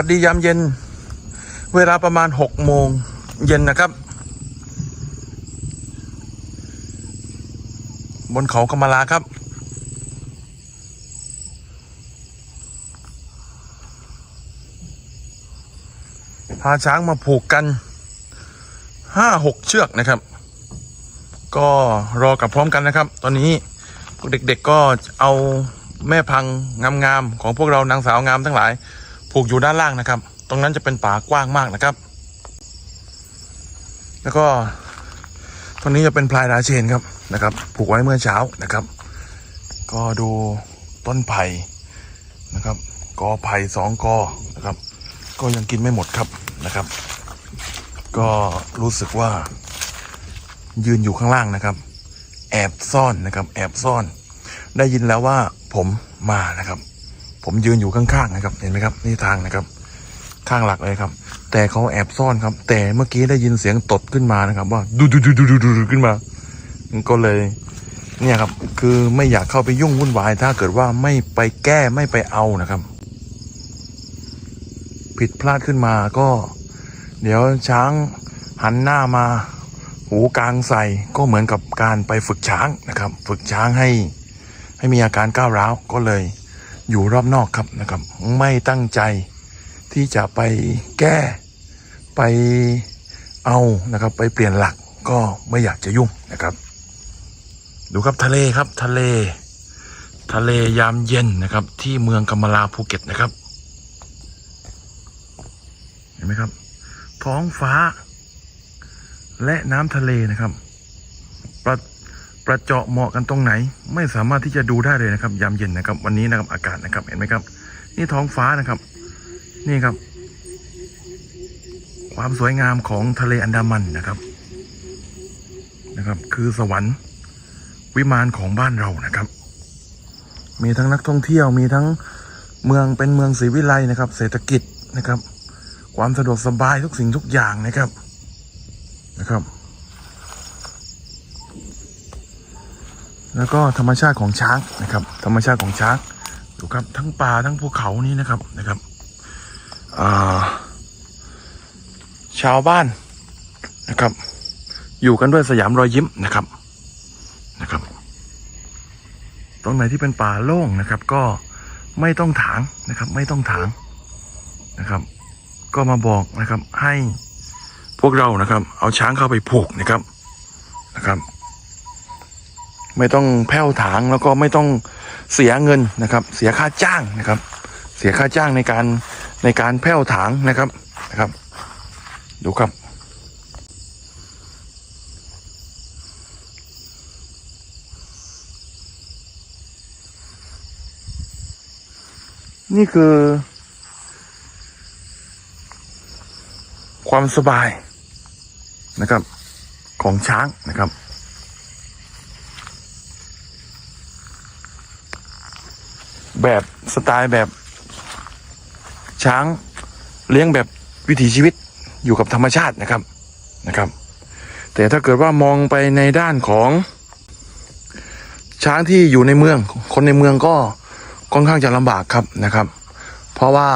วัสดียามเย็น เวลาประมาณหกโมงเย็นนะครับ บนเขากำมะลาครับ พาช้างมาผูกกันห้าหกเชือกนะครับ ก็รอกับพร้อมกันนะครับ ตอนนี้เด็กๆก็เอาแม่พังงามๆของพวกเรานางสาวงามทั้งหลาย ผูกอยู่ด้านล่างนะครับ ตรงนั้นจะเป็นป่ากว้างมากนะครับ แล้วก็ตรงนี้จะเป็นพลายราเชนครับนะครับ ผูกไว้เมื่อเช้านะครับ ก็ดูต้นไผ่นะครับกอไผ่สองกอนะครับ ก็ยังกินไม่หมดครับนะครับ ก็รู้สึกว่า ยืนอยู่ข้างล่างนะครับ แอบซ่อนนะครับ แอบซ่อน ได้ยินแล้วว่าผมมานะครับ ผมยืนอยู่ข้างๆนะครับ เห็นไหมครับนี่ทางนะครับข้างหลักเลยครับ แต่เขาแอบซ่อนครับ แต่เมื่อกี้ได้ยินเสียงตดขึ้นมานะครับ ว่าดูดูดูดูดูดูขึ้นมาก็เลย เนี่ยครับ คือไม่อยากเข้าไปยุ่งวุ่นวาย ถ้าเกิดว่าไม่ไปแก้ไม่ไปเอานะครับ ผิดพลาดขึ้นมาก็ เดี๋ยวช้างหันหน้ามา หูกลางใส่ก็เหมือนกับการไปฝึกช้างนะครับ ฝึกช้างให้ ให้มีอาการก้าวร้าวก็เลย อยู่รอบนอกครับนะครับ ไม่ตั้งใจที่จะไปแก้ไปเอานะครับ ไปเปลี่ยนหลักก็ไม่อยากจะยุ่งนะครับ ดูครับทะเลครับทะเล ทะเลยามเย็นนะครับ ที่เมืองกำมะลาภูเก็ตนะครับ เห็นไหมครับ ท้องฟ้า และน้ำทะเลนะครับ ประเจาะเหมาะกันตรงไหน ไม่สามารถที่จะดูได้เลยนะครับ ยามเย็นนะครับ วันนี้นะครับอากาศนะครับเห็นไหมครับ นี่ท้องฟ้านะครับ นี่ครับ ความสวยงามของทะเลอันดามันนะครับนะครับ คือสวรรค์วิมานของบ้านเรานะครับ มีทั้งนักท่องเที่ยวมีทั้งเมืองเป็นเมืองศรีวิไลนะครับ เศรษฐกิจนะครับ ความสะดวกสบายทุกสิ่งทุกอย่างนะครับนะครับ แล้วก็ธรรมชาติของช้างนะครับ ธรรมชาติของช้างดูครับทั้งป่าทั้งภูเขานี้นะครับนะครับชาวบ้านนะครับ อยู่กันด้วยสยามรอยยิ้มนะครับนะครับ ตรงไหนที่เป็นป่าโล่งนะครับ ก็ไม่ต้องถางนะครับ ไม่ต้องถางนะครับ ก็มาบอกนะครับให้พวกเรานะครับ เอาช้างเข้าไปผูกนะครับนะครับ ไม่ต้องแผ้วถางแล้วก็ไม่ต้องเสียเงินนะครับ เสียค่าจ้างนะครับ เสียค่าจ้างในการในการแผ้วถางนะครับนะครับ ดูครับนี่คือ ความสบายนะครับ ของช้างนะครับ แบบสไตล์แบบ ช้างเลี้ยงแบบวิถีชีวิตอยู่กับธรรมชาตินะครับนะครับ แต่ถ้าเกิดว่ามองไปในด้านของช้างที่อยู่ในเมือง คนในเมืองก็ค่อนข้างจะลำบากครับนะครับ เพราะว่า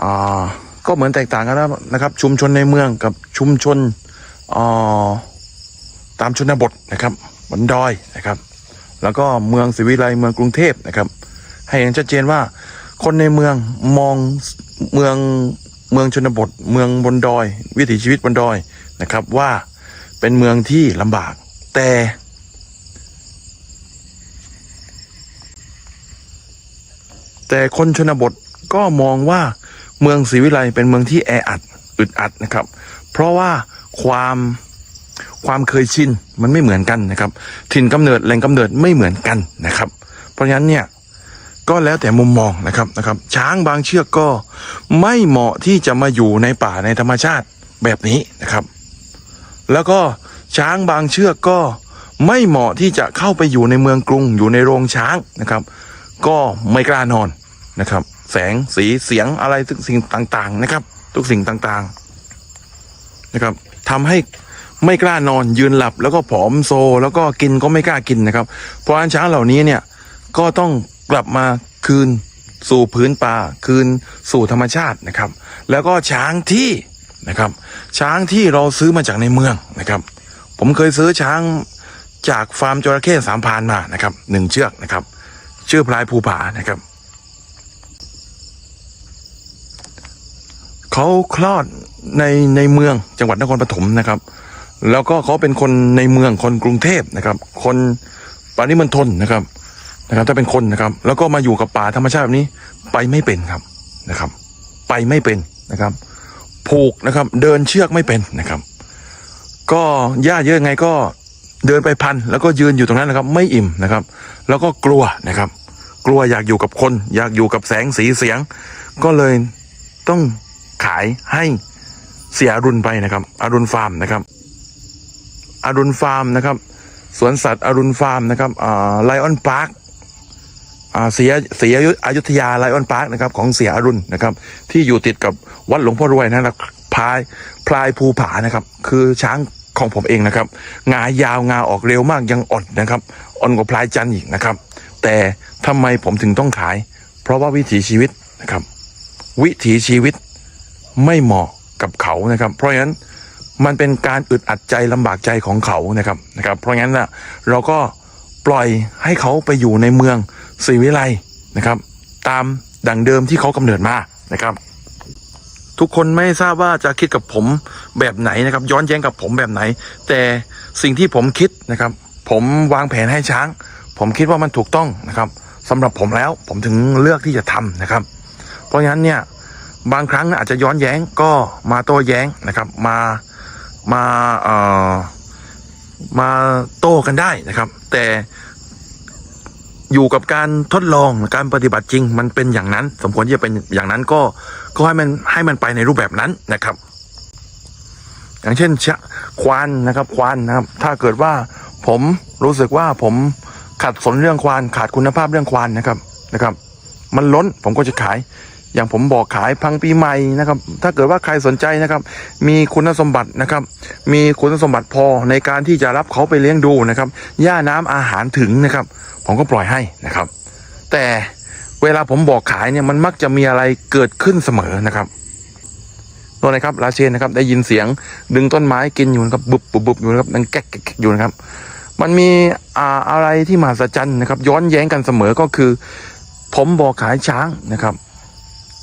อ่าก็เหมือนแตกต่างกันแล้วนะครับ ชุมชนในเมืองกับชุมชนอ่าตามชนบทนะครับบนดอยนะครับ แล้วก็เมืองศรีวิไลเมืองกรุงเทพนะครับ ให้เห็นชัดเจนว่า คนในเมืองมองเมืองเมืองชนบท เมืองบนดอย วิถีชีวิตบนดอยนะครับ ว่าเป็นเมืองที่ลำบาก แต่ แต่คนชนบทก็มองว่าเมืองศรีวิไลเป็นเมืองที่แออัดอึดอัดนะครับ เพราะว่าความ ความเคยชินมันไม่เหมือนกันนะครับ ถิ่นกำเนิดแหล่งกำเนิดไม่เหมือนกันนะครับ เพราะฉะนั้นเนี่ยก็แล้วแต่มุมมองนะครับนะครับ ช้างบางเชือกก็ไม่เหมาะที่จะมาอยู่ในป่าในธรรมชาติแบบนี้นะครับ แล้วก็ช้างบางเชือกก็ไม่เหมาะที่จะเข้าไปอยู่ในเมืองกรุงอยู่ในโรงช้างนะครับ ก็ไม่กล้านอนนะครับ แสงสีเสียงอะไรทุกสิ่งต่างๆนะครับ ทุกสิ่งต่างๆนะครับทำให้ ไม่กล้านอนยืนหลับแล้วก็ผอมโซ แล้วก็กินก็ไม่กล้ากินนะครับ เพราะฉะนั้นช้างเหล่านี้เนี่ยก็ต้องกลับมาคืนสู่พื้นป่าคืนสู่ธรรมชาตินะครับ แล้วก็ช้างที่นะครับ ช้างที่เราซื้อมาจากในเมืองนะครับ ผมเคยซื้อช้างจากฟาร์มจระเข้สามพานมานะครับหนึ่งเชือกนะครับ ชื่อพลายภูผานะครับเขาคลอดในในเมืองจังหวัดนครปฐมนะครับ แล้วก็เขาเป็นคนในเมืองคนกรุงเทพนะครับ คนปริมณฑลนะครับนะครับ ถ้าเป็นคนนะครับ แล้วก็มาอยู่กับป่าธรรมชาติแบบนี้ไปไม่เป็นครับนะครับ ไปไม่เป็นนะครับ ผูกนะครับ เดินเชือกไม่เป็นนะครับ ก็หญ้าเยอะไงก็เดินไปพันแล้วก็ยืนอยู่ตรงนั้นนะครับ ไม่อิ่มนะครับ แล้วก็กลัวนะครับ กลัวอยากอยู่กับคน อยากอยู่กับแสงสีเสียง ก็เลยต้องขายให้เสียอรุณไปนะครับอรุณฟาร์มนะครับ อรุณฟาร์มนะครับ สวนสัตว์อรุณฟาร์มนะครับไลออนพาร์คเสียเสียอยุธยาไลออนพาร์คนะครับของเสียอรุณนะครับ ที่อยู่ติดกับวัดหลวงพ่อรวยนะครับพลายพลายภูผานะครับ คือช้างของผมเองนะครับ งายาวงาออกเร็วมากยังอ่อนนะครับอ่อนกว่าพลายจันทร์อีกนะครับ แต่ทำไมผมถึงต้องขาย เพราะว่าวิถีชีวิตนะครับ วิถีชีวิตไม่เหมาะกับเขานะครับ เพราะฉะนั้น มันเป็นการอึดอัดใจลำบากใจของเขานะครับนะครับ เพราะงั้นนะเราก็ปล่อยให้เขาไปอยู่ในเมืองศรีวิไลนะครับ ตามดังเดิมที่เขากำเนิดมานะครับ ทุกคนไม่ทราบว่าจะคิดกับผมแบบไหนนะครับ ย้อนแย้งกับผมแบบไหน แต่สิ่งที่ผมคิดนะครับ ผมวางแผนให้ช้าง ผมคิดว่ามันถูกต้องนะครับสำหรับผมแล้วผมถึงเลือกที่จะทำนะครับ เพราะฉะนั้นเนี่ยบางครั้งอาจจะย้อนแย้งก็มาโต้แย้งนะครับ มา มาเอ่อมาโต้กันได้นะครับ แต่อยู่กับการทดลองการปฏิบัติจริง มันเป็นอย่างนั้น สมควรที่จะเป็นอย่างนั้นก็ก็ให้มันให้มันไปในรูปแบบนั้นนะครับ อย่างเช่นชควานนะครับควานนะครับ ถ้าเกิดว่าผมรู้สึกว่าผมขัดสนเรื่องควานขาดคุณภาพเรื่องควานนะครับนะครับ มันล้นผมก็จะขาย อย่างผมบอกขายพังปีใหม่นะครับ ถ้าเกิดว่าใครสนใจนะครับ มีคุณสมบัตินะครับ มีคุณสมบัติพอในการที่จะรับเขาไปเลี้ยงดูนะครับหญ้าน้ำอาหารถึงนะครับ ผมก็ปล่อยให้นะครับ แต่เวลาผมบอกขายเนี่ยมันมักจะมีอะไรเกิดขึ้นเสมอนะครับโน่นนะครับราเชนนะครับ ได้ยินเสียงดึงต้นไม้กินอยู่นะครับบุบบุบบุบอยู่นะครับดังแก๊กแก๊กอยู่นะครับ มันมีอ่าอะไรที่มหัศจรรย์นะครับ ย้อนแย้งกันเสมอก็คือ ผมบอกขายช้างนะครับ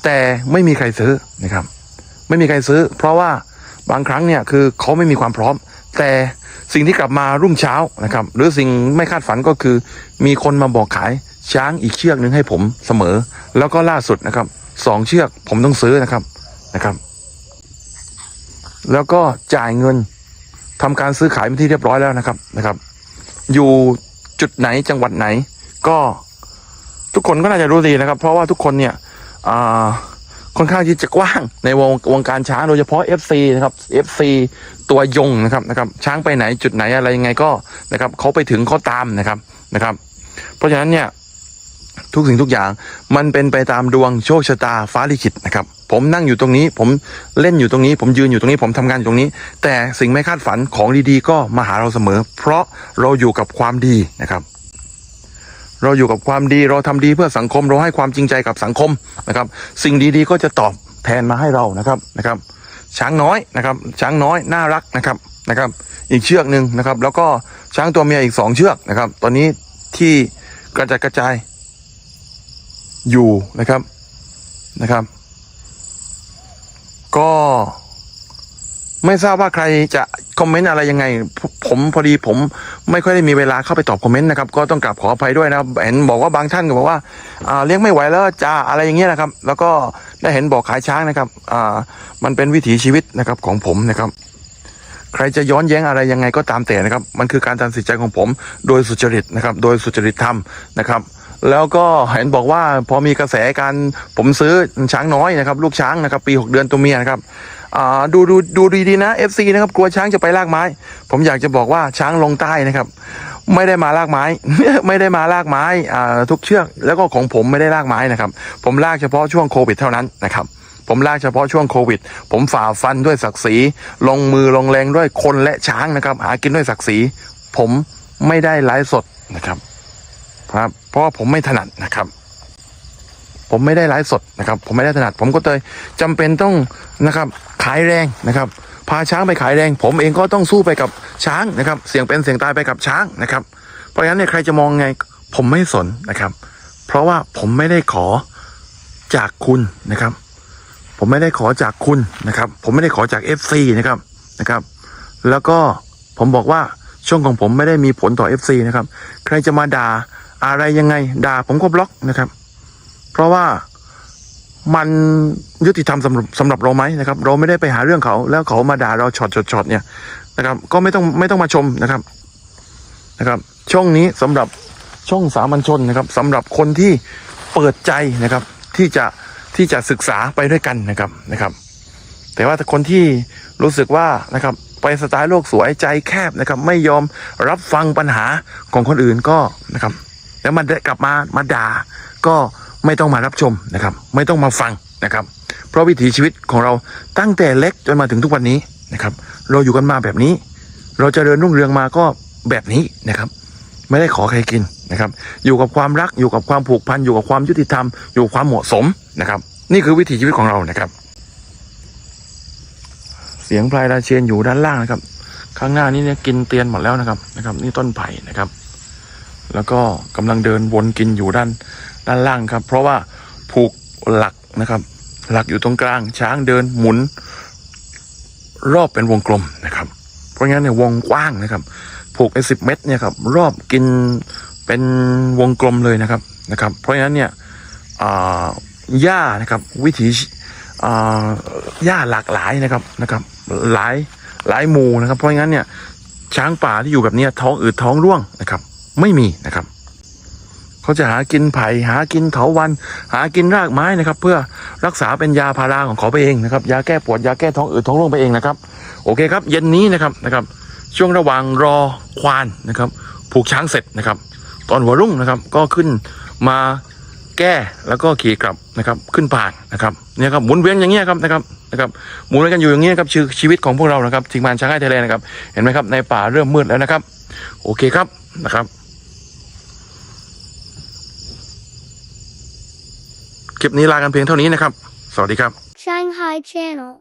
แต่ไม่มีใครซื้อนะครับ ไม่มีใครซื้อ เพราะว่าบางครั้งเนี่ยคือเขาไม่มีความพร้อม แต่สิ่งที่กลับมารุ่งเช้านะครับ หรือสิ่งไม่คาดฝันก็คือ มีคนมาบอกขายช้างอีกเชือกหนึ่งให้ผมเสมอ แล้วก็ล่าสุดนะครับสองเชือกผมต้องซื้อนะครับนะครับ แล้วก็จ่ายเงินทำการซื้อขายเป็นที่เรียบร้อยแล้วนะครับนะครับ อยู่จุดไหนจังหวัดไหน ก็ทุกคนก็น่าจะรู้ดีนะครับ เพราะว่าทุกคนเนี่ย อ่าค่อนข้างที่จะกว้างในวงวงการช้างโดยเฉพาะ FC นะครับ FC ตัวยงนะครับนะครับช้างไปไหนจุดไหนอะไรยังไงก็นะครับเขาไปถึงเขาตามนะครับนะครับ เพราะฉะนั้นเนี่ยทุกสิ่งทุกอย่างมันเป็นไปตามดวงโชคชะตาฟ้าลิขิตนะครับ ผมนั่งอยู่ตรงนี้ ผมเล่นอยู่ตรงนี้ ผมยืนอยู่ตรงนี้ ผมทำงานอยู่ตรงนี้ แต่สิ่งไม่คาดฝันของดีๆ ก็มาหาเราเสมอ เพราะเราอยู่กับความดีนะครับ เราอยู่กับความดีเราทำดีเพื่อสังคมเราให้ความจริงใจกับสังคมนะครับ สิ่งดีๆก็จะตอบแทนมาให้เรานะครับนะครับ ช้างน้อยนะครับ ช้างน้อยน่ารักนะครับนะครับ อีกเชือกหนึ่งนะครับ แล้วก็ช้างตัวเมียอีกสองเชือกนะครับ ตอนนี้ที่กระจายกระจายอยู่นะครับนะครับ ก็ไม่ทราบว่าใครจะ คอมเมนต์อะไรยังไง ผมพอดีผมไม่ค่อยได้มีเวลาเข้าไปตอบคอมเมนต์นะครับก็ต้องกราบขออภัยด้วยนะครับเห็นบอกว่าบางท่านก็บอกว่าเลี้ยงไม่ไหวแล้วจ้าอะไรอย่างเงี้ยนะครับ แล้วก็ได้เห็นบอกขายช้างนะครับมันเป็นวิถีชีวิตนะครับของผมนะครับ ใครจะย้อนแย้งอะไรยังไงก็ตามแต่นะครับ มันคือการตัดสินใจของผม โดยสุจริตนะครับ โดยสุจริตธรรมนะครับแล้วก็เห็นบอกว่าพอมีกระแสการผมซื้อช้างน้อยนะครับ ลูกช้างนะครับ ปี 6 เดือนตัวเมียนะครับ ดูดูดูดีๆนะ FC นะครับกลัวช้างจะไปลากไม้ ผมอยากจะบอกว่าช้างลงใต้นะครับ ไม่ได้มาลากไม้ ไม่ได้มาลากไม้ทุกเชือกแล้วก็ของผมไม่ได้ลากไม้นะครับ ผมลากเฉพาะช่วงโควิดเท่านั้นนะครับผมลากเฉพาะช่วงโควิด ผมฝ่าฟันด้วยศักดิ์ศรีลงมือลงแรงด้วยคนและช้างนะครับ หากินด้วยศักดิ์ศรีผมไม่ได้ไลฟ์สดนะครับ ครับ เพราะว่าผมไม่ถนัดนะครับ ผมไม่ได้ไลฟ์สดนะครับ ผมไม่ได้ถนัด ผมก็เลยจำเป็นต้องนะครับขายแรงนะครับพาช้างไปขายแรง ผมเองก็ต้องสู้ไปกับช้างนะครับ เสียงเป็นเสียงตายไปกับช้างนะครับ เพราะฉะนั้นเนี่ยใครจะมองไง ผมไม่สนนะครับ เพราะว่าผมไม่ได้ขอจากคุณนะครับ ผมไม่ได้ขอจากคุณนะครับ ผมไม่ได้ขอจาก FC นะครับนะครับ แล้วก็ผมบอกว่าช่องของผมไม่ได้มีผลต่อ FC นะครับ ใครจะมาด่าอะไรยังไงด่าผมก็บล็อกนะครับ เพราะว่ามันยุติธรรมสำหรับสำหรับเราไหมนะครับ เราไม่ได้ไปหาเรื่องเขา แล้วเขามาด่าเราช็อตช็อตช็อตเนี่ยนะครับ ก็ไม่ต้องไม่ต้องมาชมนะครับนะครับ ช่องนี้สำหรับช่องสามัญชนนะครับสำหรับคนที่เปิดใจนะครับ ที่จะที่จะศึกษาไปด้วยกันนะครับนะครับ แต่ว่าถ้าคนที่รู้สึกว่านะครับ ไปสไตล์โลกสวยใจแคบนะครับ ไม่ยอมรับฟังปัญหาของคนอื่นก็นะครับ แล้วมันกลับมามาด่าก็ ไม่ต้องมารับชมนะครับ ไม่ต้องมาฟังนะครับ เพราะวิถีชีวิตของเราตั้งแต่เล็กจนมาถึงทุกวันนี้นะครับ เราอยู่กันมาแบบนี้ เราจะเจริญรุ่งเรืองมาก็แบบนี้นะครับ ไม่ได้ขอใครกินนะครับ อยู่กับความรักอยู่กับความผูกพันอยู่กับความยุติธรรม อยู่กับความเหมาะสมนะครับ นี่คือวิถีชีวิตของเรานะครับ เสียงพลายราเชนอยู่ด้านล่างนะครับ ข้างหน้านี้เนี่ยกินเตียนหมดแล้วนะครับนะครับ นี่ต้นไผ่นะครับ แล้วก็กำลังเดินวนกินอยู่ด้าน ด้านล่างครับ เพราะว่าผูกหลักนะครับ หลักอยู่ตรงกลางช้างเดินหมุน รอบเป็นวงกลมนะครับ เพราะงั้นเนี่ยวงกว้างนะครับ ผูกไอ้สิบเมตรเนี่ยครับรอบกินเป็นวงกลมเลยนะครับนะครับ เพราะฉะนั้นเนี่ยอ่าหญ้านะครับวิถีอ่าหญ้าหลากหลายนะครับนะครับ หลายหลายหมู่นะครับ เพราะงั้นเนี่ยช้างป่าที่อยู่แบบนี้ท้องอืดท้องร่วงนะครับ ไม่มีนะครับ เขาจะหากินไผ่หากินเถาวัน หากินรากไม้นะครับ เพื่อรักษาเป็นยาพาราของเขาไปเองนะครับยาแก้ปวดยาแก้ท้องอืดท้องร่วงไปเองนะครับโอเคครับ เย็นนี้นะครับนะครับ ช่วงระหว่างรอควานนะครับ ผูกช้างเสร็จนะครับ ตอนหัวรุ่งนะครับก็ขึ้นมาแก้แล้วก็ขี่กลับนะครับขึ้นป่านนะครับเนี่ยครับหมุนเวียนอย่างเงี้ยครับนะครับนะครับหมุนเวียนกันอยู่อย่างเงี้ยครับชีวิตของพวกเรานะครับทีมงานช้างให้ไทยแลนด์นะครับ เห็นไหมครับในป่าเริ่มมืดแล้วนะครับ โอเคครับนะครับ ลิปนี้ลากันเพียงเท่านี้นะครับ สวัสดีครับ Shanghai Channel